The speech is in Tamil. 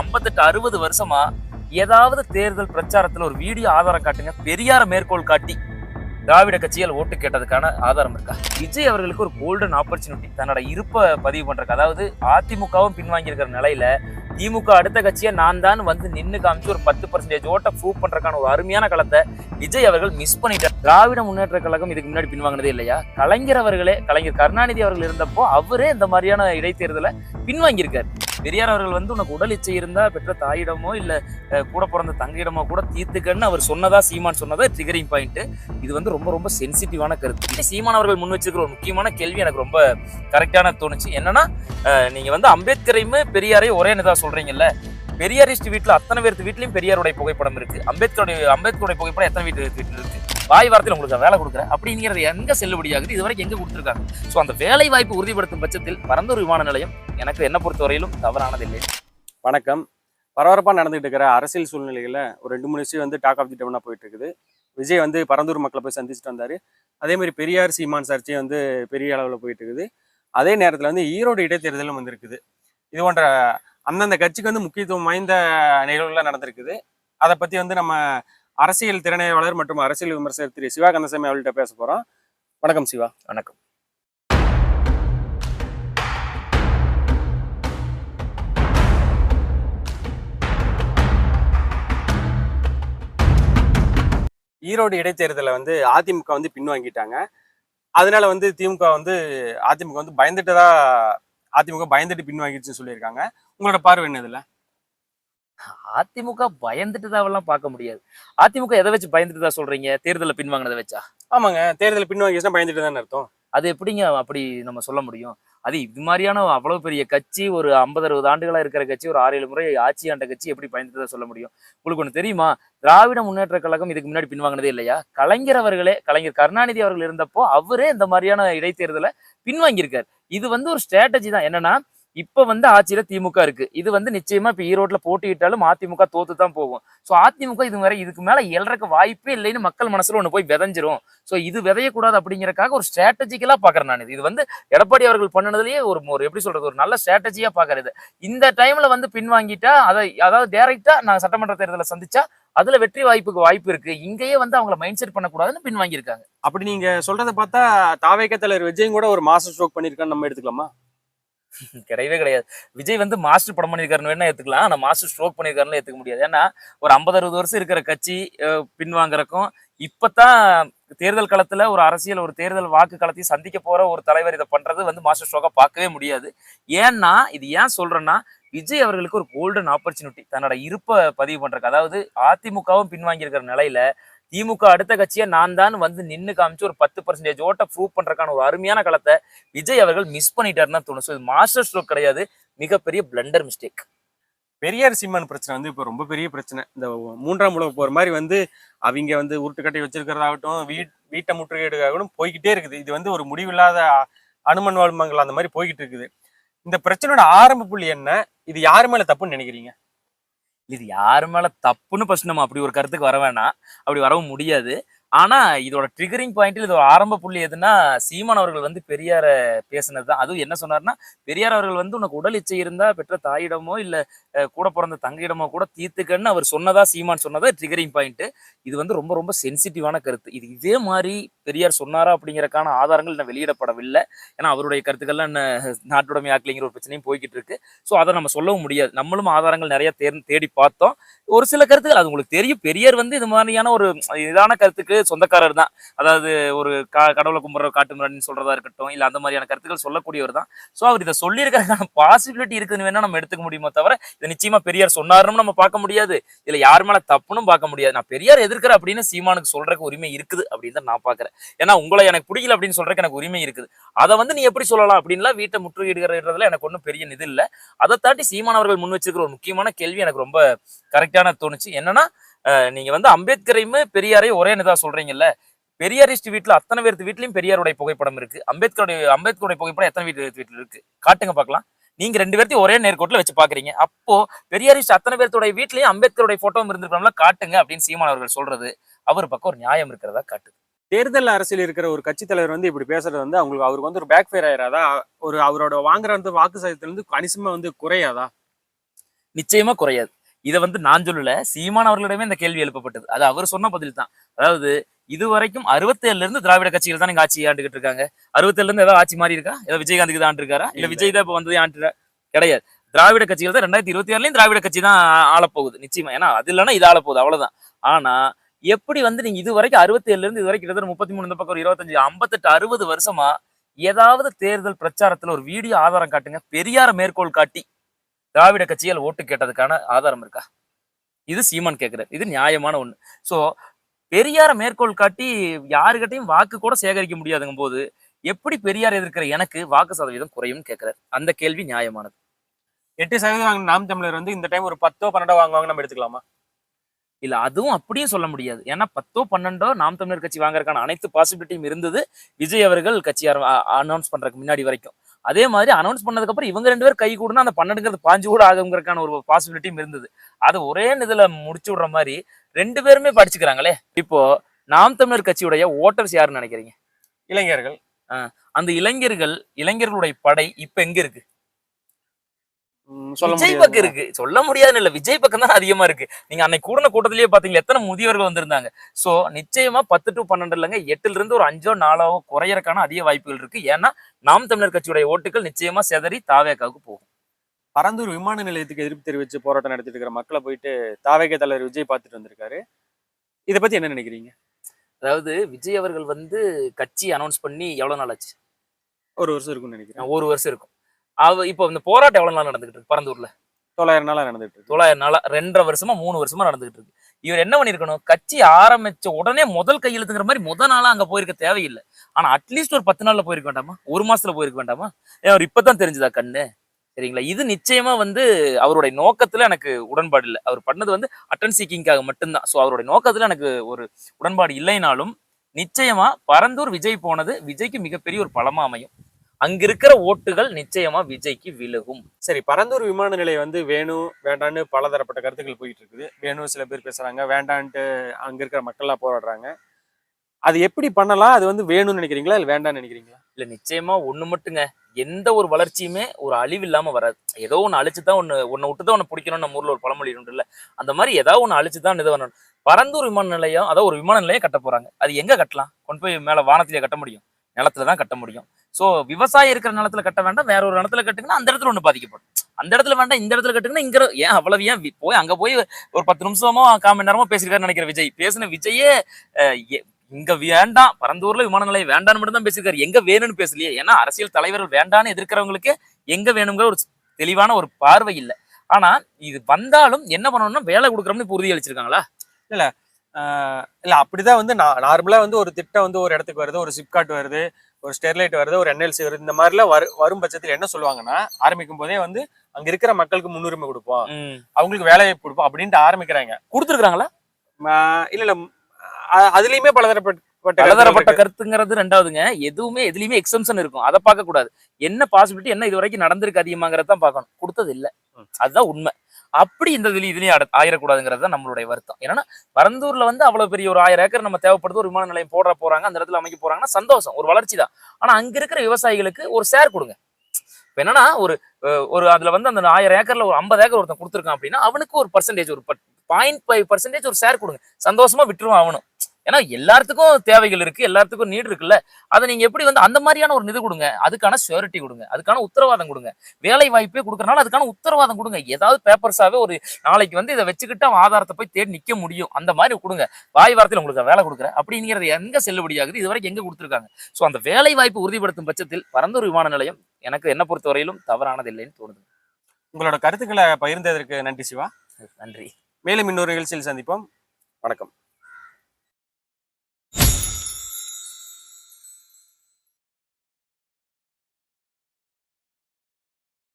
ஐம்பத்தெட்டு அறுபது வருஷமா ஏதாவது தேர்தல் பிரச்சாரத்தில் ஒரு வீடியோ ஆதாரம் காட்டுங்க. பெரியார மேற்கோள் காட்டி திராவிட கட்சியால் ஓட்டு கேட்டதுக்கான ஆதாரம் இருக்கா? விஜய் அவர்களுக்கு ஒரு கோல்டன் ஆப்பர்ச்சுனிட்டி தன்னோட இருப்பை பதிவு பண்றதுக்கு. அதாவது அதிமுகவும் பின்வாங்கி நிலையில திமுக அடுத்த கட்சியை நான் தான் வந்து நின்னு காமிச்சு ஒரு பத்து பர்சன்டேஜ் ஓட்டை ப்ரூவ் பண்றதுக்கான ஒரு அருமையான களத்தை விஜய் அவர்கள் மிஸ் பண்ணிட்டார். திராவிட முன்னேற்ற கழகம் இதுக்கு முன்னாடி பின்வாங்கினதே இல்லையா? கலைஞர் அவர்களே கலைஞர் கருணாநிதி அவர்கள் இருந்தப்போ அவரே இந்த மாதிரியான இடைத்தேர்தலை பின்வாங்கியிருக்காரு. பெரியார் அவர்கள் வந்து உனக்கு உடல் இச்சை இருந்தா பெற்ற தாயிடமோ இல்ல கூட பிறந்த தங்கையிடமோ கூட தீர்த்துக்கன்னு அவர் சொன்னதா சீமான் சொன்னதா ட்ரிகரிங் பாயிண்ட் இது வந்து ரொம்ப ரொம்ப சென்சிட்டிவான கருத்து. சீமான் அவர்கள் முன் வச்சிருக்கிற ஒரு முக்கியமான கேள்வி எனக்கு ரொம்ப கரெக்டான தோணுச்சு. என்னன்னா நீங்க வந்து அம்பேத்கரையுமே பெரியாரையும் ஒரே நேதா சொல்றீங்கல்ல? பெரியாரிஸ்ட் வீட்டில் அத்தனை பேர்த்து வீட்லையும் பெரியாருடைய புகைப்படம் இருக்கு. அம்பேத்கருடைய அம்பேத்கருடைய புகைப்படம் எத்தனை வீட்டு வீட்டில் இருக்கு? வாய் வார்த்தையில் உங்களுக்கு வேலை கொடுக்குறேன் அப்படிங்கிறது எங்கே செல்லுபடியாகுது? இது வரைக்கும் எங்கே கொடுத்துருக்காங்க? ஸோ அந்த வேலை வாய்ப்பு உறுதிப்படுத்தும் பட்சத்தில் பரந்தூர் விமான நிலையம் எனக்கு என்ன பொறுத்தவரையிலும் தவறானதில்லை. வணக்கம். பரபரப்பாக நடந்துகிட்டு இருக்கிற அரசியல் சூழ்நிலையில் ஒரு ரெண்டு மூணு விஷயம் வந்து டாக் ஆஃப் தி டவுனாக போயிட்டு இருக்குது விஜய் வந்து பரந்தூர் மக்களை போய் சந்திச்சுட்டு வந்தார். அதேமாதிரி பெரியார் சீமான் சர்ச்சையும் வந்து பெரிய அளவில் போயிட்டு இருக்குது அதே நேரத்தில் வந்து ஈரோடு இடைத்தேர்தலும் வந்திருக்குது. இது போன்ற அந்தந்த கட்சிக்கு வந்து முக்கியத்துவம் வாய்ந்த நிகழ்வுகள்லாம் நடந்திருக்குது. அதை பற்றி வந்து நம்ம அரசியல் திறனாய்வாளர் மற்றும் அரசியல் விமர்சகர் திரு சிவா கந்தசாமி அவர்கள்ட்ட பேச போகிறோம் வணக்கம் சிவா. வணக்கம். ஈரோடு இடைத்தேர்தலை வந்து அதிமுக வந்து பின்வாங்கிட்டாங்க. அதனால வந்து திமுக வந்து அதிமுக வந்து பயந்துட்டதா அதிமுக பயந்துட்டு பின்வாங்கிடுச்சுன்னு சொல்லியிருக்காங்க. உங்களோட பார்வை என்ன இதுல? அதிமுக பயந்துட்டு தான் பார்க்க முடியாது. அதிமுக எதை வச்சு பயந்துட்டு தான் சொல்றீங்க? தேர்தலில் பின்வாங்கினதை வச்சா? ஆமாங்க. தேர்தல் பின்வாங்கிடுச்சுன்னா பயந்துட்டு தானே அர்த்தம்? அது எப்படிங்க அப்படி நம்ம சொல்ல முடியும்? அது இது மாதிரியான அவ்வளவு பெரிய கட்சி ஒரு ஐம்பது அறுபது ஆண்டுகளா இருக்கிற கட்சி ஒரு ஆறு ஏழு முறை ஆட்சி ஆண்ட கட்சி எப்படி பயந்துட்டு சொல்ல முடியும்? உங்களுக்கு ஒன்று தெரியுமா? திராவிட முன்னேற்ற கழகம் இதுக்கு முன்னாடி பின்வாங்கினதே இல்லையா? கலைஞர் அவர்களே கலைஞர் கருணாநிதி அவர்கள் இருந்தப்போ அவரே இந்த மாதிரியான இடைத்தேர்தலை பின்வாங்கியிருக்காரு. இது வந்து ஒரு ஸ்ட்ராட்டஜி தான். என்னன்னா இப்ப வந்து ஆட்சியில திமுக இருக்கு. இது வந்து நிச்சயமா இப்ப ஈரோட்ல போட்டியிட்டாலும் அதிமுக தோத்து தான் போகும். சோ அதிமுக இது வரை இதுக்கு மேல எழறக்கு வாய்ப்பே இல்லைன்னு மக்கள் மனசுல ஒண்ணு போய் விதைஞ்சிரும். சோ இது விதையக்கூடாது அப்படிங்கறக்காக ஒரு ஸ்ட்ராட்டஜிக்கலா பாக்குறேன் நான். இது வந்து எடப்பாடி அவர்கள் பண்ணதுலயே ஒரு ஒரு எப்படி சொல்றது ஒரு நல்ல ஸ்ட்ராட்டஜியா பாக்குறது இந்த டைம்ல வந்து பின்வாங்கிட்டா அதை அதாவது டைரக்டா நான் சட்டமன்ற தேர்தலை சந்திச்சா அதுல வெற்றி வாய்ப்புக்கு வாய்ப்பு இருக்கு. இங்கேயே வந்து அவங்கள மைண்ட் செட் பண்ணக்கூடாதுன்னு பின்வாங்கியிருக்காங்க. அப்படி நீங்க சொல்றத பார்த்தா தாவேக்க தலைவர் விஜயும் கூட ஒரு மாஸ்டர் ஸ்ட்ரோக் பண்ணிருக்கான்னு நம்ம எடுத்துக்கலாமா? கிடையவே கிடையாது. விஜய் வந்து மாஸ்டர் படம் பண்ணியிருக்காருன்னு வேணா ஏத்துக்கலாம். ஆனால் மாஸ்டர் ஸ்ட்ரோக் பண்ணியிருக்காருன்னு ஏற்றுக்க முடியாது. ஏன்னா ஒரு ஐம்பது அறுபது வருஷம் இருக்கிற கட்சி அஹ், இப்போ தான் தேர்தல் களத்தில் ஒரு அரசியல் ஒரு தேர்தல் வாக்கு களத்தையும் சந்திக்க போகிற ஒரு தலைவர் இதை பண்ணுறது வந்து மாஸ்டர் ஸ்ட்ரோக்காக பார்க்கவே முடியாது. ஏன்னா இது ஏன் சொல்றேன்னா விஜய் அவர்களுக்கு ஒரு கோல்டன் ஆப்பர்ச்சுனிட்டி தன்னோட இருப்பை பதிவு பண்ணுறக்கு அதாவது அதிமுகவும் பின்வாங்கியிருக்கிற நிலையில திமுக அடுத்த கட்சியை நான் தான் வந்து நின்று காமிச்சு ஒரு பத்து பர்சன்டேஜ் ஓட்டை ப்ரூவ் பண்றதுக்கான ஒரு அருமையான களத்தை விஜய் அவர்கள் மிஸ் பண்ணிட்டாருன்னு தான் தோணும். ஸோ இது மாஸ்டர் ஸ்ட்ரோக் கிடையாது. மிகப்பெரிய பிளண்டர் மிஸ்டேக் பெரியார் சீமான் பிரச்சனை வந்து இப்போ ரொம்ப பெரிய பிரச்சனை. இந்த மூன்றாம் உலக போகிற மாதிரி வந்து அவங்க வந்து உருட்டுக்கட்டை வச்சிருக்கிறதாகட்டும் வீட் வீட்டை முற்றுகையிடுகாகட்டும் போய்கிட்டே இருக்குது. இது வந்து ஒரு முடிவில்லாத அனுமன் வாழ்மங்கள் அந்த மாதிரி போய்கிட்டு இருக்குது. இந்த பிரச்சனையோட ஆரம்ப புள்ளி என்ன? இது யார் மேலே தப்புன்னு நினைக்கிறீங்க? இது யாரு மேல தப்புன்னு ஃபர்ஸ்ட் நம்ம அப்படி ஒரு கருத்துக்கு வர வேணாம். அப்படி வரவும் முடியாது. ஆனா இதோட ட்ரிகரிங் பாயிண்ட்ல இதோட ஆரம்ப புள்ளி எதுன்னா சீமான் அவர்கள் வந்து பெரியார பேசினது தான் அதுவும் என்ன சொன்னார்னா பெரியார் அவர்கள் வந்து உனக்கு உடல் இச்சை இருந்தா பெற்ற தாயிடமோ இல்ல கூட பிறந்த தங்கையிடமோ கூட தீர்த்துக்கன்னு அவர் சொன்னதா சீமான் சொன்னதா ட்ரிகரிங் பாயிண்ட் இது வந்து ரொம்ப ரொம்ப சென்சிட்டிவான கருத்து. இது இதே மாதிரி பெரியார் சொன்னாரா அப்படிங்கிறக்கான ஆதாரங்கள் இன்னும் வெளியிடப்படவில்லை. ஏன்னா அவருடைய கருத்துக்கள்லாம் என்ன நாட்டுடைமை ஆக்கலைங்கிற ஒரு பிரச்சனையும் போய்கிட்டு இருக்கு ஸோ அதை நம்ம சொல்லவும் முடியாது. நம்மளும் ஆதாரங்கள் நிறைய தேர் தேடி பார்த்தோம். ஒரு சில கருத்துக்கள் அது உங்களுக்கு தெரியும். பெரியார் வந்து இது மாதிரியான ஒரு இதான கருத்துக்கு சொந்தக்காரர் தான். அதாவது ஒரு கா கடவுளை கும்புற காட்டு சொல்றதா இருக்கட்டும் இல்ல அந்த மாதிரியான கருத்துக்கள் சொல்லக்கூடியவர் தான். ஸோ அவர் இதை சொல்லியிருக்கிறதுக்கான பாசிபிலிட்டி இருக்குன்னு வேணா நம்ம எடுத்துக்க முடியுமோ தவிர நிச்சயமா பெரியார் சொன்னாருன்னு நம்ம பார்க்க முடியாது. இதுல யார் மேல தப்புன்னு பார்க்க முடியாது. நான் பெரியார் எதிர்க்கிற அப்படின்னு சீமானுக்கு சொல்றதுக்கு உரிமை இருக்குது அப்படின்னு தான் நான் பாக்குறேன் ஏன்னா உங்களை எனக்கு பிடிக்கல அப்படின்னு சொல்றதுக்கு எனக்கு உரிமை இருக்குது. அதை வந்து நீ எப்படி சொல்லலாம் அப்படின்லாம் வீட்டை முற்றுகையிடுகிறதுல எனக்கு ஒன்றும் பெரிய இது இல்லை. அதை தாண்டி சீமான் அவர்கள் முன் வச்சிருக்கிற ஒரு முக்கியமான கேள்வி எனக்கு ரொம்ப கரெக்டான தோணுச்சு. என்னன்னா நீங்க வந்து அம்பேத்கரையுமே பெரியாரையும் ஒரே நிதா சொல்றீங்கல்ல. பெரியாரிஸ்ட் வீட்டுல அத்தனை பேர்த்து வீட்லயும் பெரியாருடைய புகைப்படம் இருக்கு. அம்பேத்கருடைய அம்பேத்கருடைய புகைப்படம் எத்தனை வீட்டு வீட்டுல இருக்கு? காட்டுங்க பார்க்கலாம். நீங்க ரெண்டு பேர்த்தையும் ஒரே நேர்கோட்டில் வச்சு பாக்குறீங்க. அப்போ பெரியாரிஸ்ட் அத்தனை பேர்த்தோட வீட்லயும் அம்பேத்கருடைய போட்டோவும் இருந்திருக்கணும்ல காட்டுங்க அப்படின்னு சீமான் அவர்கள் சொல்றது. அவர் பக்கம் ஒரு நியாயம் இருக்கிறதா காட்டுது. தேர்தல் அரசியல் இருக்கிற ஒரு கட்சி தலைவர் வந்து இப்படி பேசுறது வந்து அவங்களுக்கு அவருக்கு வந்து ஒரு பேக் ஃபேர் ஆயிராதா? ஒரு அவரோட வாங்குற வந்து வாக்கு சதவீதத்துல இருந்து கணிசமா வந்து குறையாதா? நிச்சயமா குறையாது. இதை வந்து நான் சொல்லல சீமான் அவர்களிடமே இந்த கேள்வி எழுப்பப்பட்டது. அது அவர் சொன்ன பதில் தான் அதாவது இதுவரைக்கும் அறுபத்தேழுல இருந்து திராவிட கட்சிகள் தான் ஆட்சி ஆண்டுகிட்டு இருக்காங்க. அறுபத்தேழுல இருந்து ஏதாவது ஆட்சி மாறி இருக்கா? ஏதாவது விஜயகாந்துக்கு தான் ஆண்டு இருக்காரா இல்ல. விஜய் தான் இப்ப வந்து ஆண்டு கிடையாது. திராவிட கட்சிகள் தான் ரெண்டாயிரத்தி இருபத்தி ஆறுலயும் திராவிட கட்சி தான் ஆளப்போகுது. நிச்சயமா. ஏன்னா அது இல்லைன்னா இது ஆளப்போகுது. அவ்வளவுதான். ஆனா எப்படி வந்து நீங்க இது வரைக்கும் அறுபத்தி ஏழுல இருந்து இது வரைக்கும் கிட்டத்தட்ட முப்பத்தி மூணு இந்த பக்கம் ஒரு இருபத்தஞ்சு ஐம்பத்தெட்டு அறுபது வருஷமா ஏதாவது தேர்தல் பிரச்சாரத்துல ஒரு வீடியோ ஆதாரம் காட்டுங்க. பெரியார மேற்கோள் காட்டி திராவிட கட்சிகள் ஓட்டு கேட்டதுக்கான ஆதாரம் இருக்கா? இது சீமான் கேட்கிறார் இது நியாயமான ஒண்ணு. சோ பெரியார மேற்கோள் காட்டி யாருக்கிட்டையும் வாக்கு கூட சேகரிக்க முடியாதுங்கும் போது எப்படி பெரியார் எதிர்க்கிற எனக்கு வாக்கு சதவீதம் குறையும்னு கேட்கிறார் அந்த கேள்வி நியாயமானது. எட்டு சதவீதம் வாங்கின நாம் தமிழர் வந்து இந்த டைம் ஒரு பத்தோ பன்னெண்டோ வாங்குவாங்க நம்ம எடுத்துக்கலாமா? இல்ல அதுவும் அப்படியும் சொல்ல முடியாது. ஏன்னா பத்தோ பன்னெண்டோ நாம் தமிழர் கட்சி வாங்குறதுக்கான அனைத்து பாசிபிலிட்டியும் இருந்தது விஜய் அவர்கள் கட்சி அனௌன்ஸ் பண்றதுக்கு முன்னாடி வரைக்கும். அதே மாதிரி அனௌன்ஸ் பண்ணதுக்கு அப்புறம் இவங்க ரெண்டு பேரும் கை கூடனா அந்த பன்னெண்டுங்கிறது பாஞ்சு கூட ஆகுங்கிறதுக்கான ஒரு பாசிபிலிட்டியும் இருந்தது. அது ஒரே இதுல முடிச்சு விடுற மாதிரி ரெண்டு பேருமே படிச்சுக்கிறாங்களே. இப்போ நாம் தமிழர் கட்சியுடைய ஓட்டர்ஸ் யாருன்னு நினைக்கிறீங்க? இளைஞர்கள். அந்த இளைஞர்கள் இளைஞர்களுடைய படை இப்ப எங்க இருக்கு? விஜய் பக்கம் இருக்கு. சொல்ல முடியாதுன்னு இல்ல விஜய் பக்கம் தான் அதிகமா இருக்கு. நீங்க அன்னைக்கு கூடின கூட்டத்திலேயே பாத்தீங்களா எத்தனை முதியவர்கள் வந்திருந்தாங்க? சோ நிச்சயமா பத்து டு பன்னெண்டு இல்லைங்க எட்டுல இருந்து ஒரு அஞ்சோ நாலோ குறையறக்கான அதிக வாய்ப்புகள் இருக்கு. ஏன்னா நாம் தமிழர் கட்சியுடைய ஓட்டுகள் நிச்சயமா செதறி தாவேக்காவுக்கு போகும். பரந்தூர் விமான நிலையத்துக்கு எதிர்ப்பு தெரிவித்து போராட்டம் நடத்திட்டு இருக்கிற மக்களை போயிட்டு தாவேக தலைவர் விஜய் பார்த்துட்டு வந்திருக்காரு. இதை பத்தி என்ன நினைக்கிறீங்க? அதாவது விஜய் அவர்கள் வந்து கட்சி அனௌன்ஸ் பண்ணி எவ்வளவு நாள் ஆச்சு? ஒரு வருஷம் இருக்கும்னு நினைக்கிறேன். ஒரு வருஷம் இருக்கும். அவ இப்போ இந்த போராட்டம் எவ்வளவு நாள் நடந்துகிட்டு இருக்கு பரந்தூர்ல? தொள்ளாயிரம் நாளா நடந்துட்டு இருக்கு. தொள்ளாயிரம் நாளா ரெண்டரை வருஷமா மூணு வருஷமா நடந்துகிட்டு இருக்கு. இவர் என்ன பண்ணிருக்கணும் கட்சி ஆரம்பிச்ச உடனே முதல் கையெழுத்துங்கிற மாதிரி முத நாளா அங்க போயிருக்க தேவையில்லை. ஆனா அட்லீஸ்ட் ஒரு பத்து நாள்ல போயிருக்க வேண்டாமா? ஒரு மாசத்துல போயிருக்க வேண்டாமா? அவர் இப்பதான் தெரிஞ்சுதா கண்ணு? சரிங்களா? இது நிச்சயமா வந்து அவருடைய நோக்கத்துல எனக்கு உடன்பாடு இல்லை. அவர் பண்ணது வந்து அட்டன் சீக்கிங்காக மட்டும்தான். ஸோ அவருடைய நோக்கத்துல எனக்கு ஒரு உடன்பாடு இல்லைனாலும் நிச்சயமா பரந்தூர் விஜய் போனது விஜய்க்கு மிகப்பெரிய ஒரு பலமா அமையும். அங்க இருக்கிற ஓட்டுகள் நிச்சயமா விஜய்க்கு விலகும் சரி பரந்தூர் விமான நிலையம் வந்து வேணும் வேண்டான்னு பலதரப்பட்ட கருத்துக்கள் போயிட்டு இருக்குது வேணும் சில பேர் பேசுறாங்க வேண்டான்ட்டு அங்க இருக்கிற மக்கள்லாம் போராடுறாங்க. அது எப்படி பண்ணலாம்? அது வந்து வேணும்னு நினைக்கிறீங்களா? இல்லை வேண்டாம்னு நினைக்கிறீங்களா? இல்லை நிச்சயமா ஒன்று மட்டுங்க. எந்த ஒரு வளர்ச்சியுமே ஒரு அழிவு இல்லாமல் வராது. ஏதோ ஒன்று அழிச்சு தான் ஒன்று ஒன்னு விட்டு தான் ஒன்று பிடிக்கணும்னு நம்ம ஊரில் ஒரு பழமொழி உண்டுல்ல அந்த மாதிரி ஏதாவது ஒன்று அழிச்சு தான் இது பண்ணணும். பரந்தூர் விமான நிலையம் அதாவது ஒரு விமான நிலையம் கட்ட போகிறாங்க அது எங்கே கட்டலாம்? கொண்டு போய் மேலே வானத்திலே கட்ட முடியும். நிலத்துல தான் கட்ட முடியும். ஸோ விவசாயம் இருக்கிற நிலத்துல கட்ட வேண்டாம். வேற ஒரு இடத்துல கட்டுங்கன்னா அந்த இடத்துல ஒன்று பாதிக்கப்படும். அந்த இடத்துல வேண்டாம் இந்த இடத்துல கட்டுங்கன்னா இங்க ஏன் அவ்வளவு ஏன் போய் அங்க போய் ஒரு பத்து நிமிஷமோ கால் மணி நேரமோ பேசியிருக்காரு நினைக்கிற விஜய். பேசின விஜயே எ- இங்க வேண்டாம். பரந்தூர்ல விமான நிலையம் வேண்டாம்னு மட்டும் தான் பேசியிருக்காரு. எங்க வேணும்னு பேசலையே. ஏன்னா அரசியல் தலைவர்கள் வேண்டான்னு எதிர்க்கிறவங்களுக்கு எங்க வேணுங்கிற ஒரு தெளிவான ஒரு பார்வை இல்ல. ஆனா இது வந்தாலும் என்ன பண்ணணும்னா வேலை கொடுக்குறோம்னு உறுதி அளிச்சிருக்காங்களா? ஆஹ் இல்ல. அப்படிதான் வந்து நார்மலா வந்து ஒரு திட்டம் வந்து ஒரு இடத்துக்கு வருது ஒரு சிப்காட் வருது ஒரு ஸ்டெர்லைட் வருது ஒரு என்எல்சி வருது. இந்த மாதிரிலாம் வரு வரும் பட்சத்தில் என்ன சொல்லுவாங்கன்னா ஆரம்பிக்கும் போதே வந்து அங்க இருக்கிற மக்களுக்கு முன்னுரிமை கொடுப்போம். அவங்களுக்கு வேலை வாய்ப்பு கொடுப்போம் அப்படின்ட்டு ஆரம்பிக்கிறாங்க. கொடுத்துருக்காங்களா ஆஹ் இல்ல இல்ல. அதுலயுமே பலதரப்பட்ட பலதரப்பட்ட கருத்துங்கிறது ரெண்டாவதுங்க. எதுவுமே எதுலயுமே எக்ஸம்ஷன் இருக்கும். அதை பார்க்க கூடாது. என்ன பாசிபிலிட்டி என்ன இது வரைக்கும் நடந்திருக்கு அதிகமாங்கிறத தான் பார்க்கணும். கொடுத்தது இல்ல. அதுதான் உண்மை. அப்படி இந்த இதுல இதுலயும் ஆயிடக்கூடாதுங்கிறது தான் நம்மளுடைய வருத்தம். ஏன்னா பரந்தூர்ல வந்து அவ்வளவு பெரிய ஒரு ஆயிரம் ஏக்கர் நம்ம தேவைப்படுது ஒரு விமான நிலையம் போட போறாங்க அந்த இடத்துல அமைக்க போறாங்கன்னா சந்தோஷம் ஒரு வளர்ச்சி தான். ஆனா அங்க இருக்கிற விவசாயிகளுக்கு ஒரு ஷேர் கொடுங்க. இப்ப என்னன்னா ஒரு ஒரு அதுல வந்து அந்த ஆயிரம் ஏக்கர்ல ஒரு ஐம்பது ஏக்கர் ஒருத்தன் கொடுத்துருக்கான் அப்படின்னா அவனுக்கு ஒரு பர்சன்டேஜ் ஒரு பாயிண்ட் ஃபைவ் பர்சன்டேஜ் ஒரு ஷேர் கொடுங்க. சந்தோஷமா விட்டுருவான் அவனும். ஏன்னா எல்லாத்துக்கும் தேவைகள் இருக்கு எல்லாத்துக்கும் நீட் இருக்குல்ல. அதை நீங்க எப்படி வந்து அந்த மாதிரியான ஒரு இது கொடுங்க. அதுக்கான ஷூரிட்டி கொடுங்க. அதுக்கான உத்தரவாதம் கொடுங்க. வேலை வாய்ப்பே கொடுக்கறனால அதுக்கான உத்தரவாதம் கொடுங்க. ஏதாவது பேப்பர்ஸாவே ஒரு நாளைக்கு வந்து இதை வச்சுக்கிட்டு அவன் ஆதாரத்தை போய் தேடி நிக்க முடியும். அந்த மாதிரி கொடுங்க. வாய் வார்த்தையில் உங்களுக்கு வேலை கொடுக்குறேன். அப்படிங்கிறது எங்க செல்லுபடியாகுது இது வரைக்கும் எங்க கொடுத்துருக்காங்க? ஸோ அந்த வேலை வாய்ப்பு உறுதிப்படுத்தும் பட்சத்தில் பரந்தூர் விமான நிலையம் எனக்கு என்ன பொறுத்தவரையிலும் தவறானது இல்லைன்னு தோணுது. உங்களோட கருத்துக்களை பகிர்ந்ததற்கு நன்றி சிவா. நன்றி. மேலும் இன்னொரு நிகழ்ச்சியில் சந்திப்போம். வணக்கம்.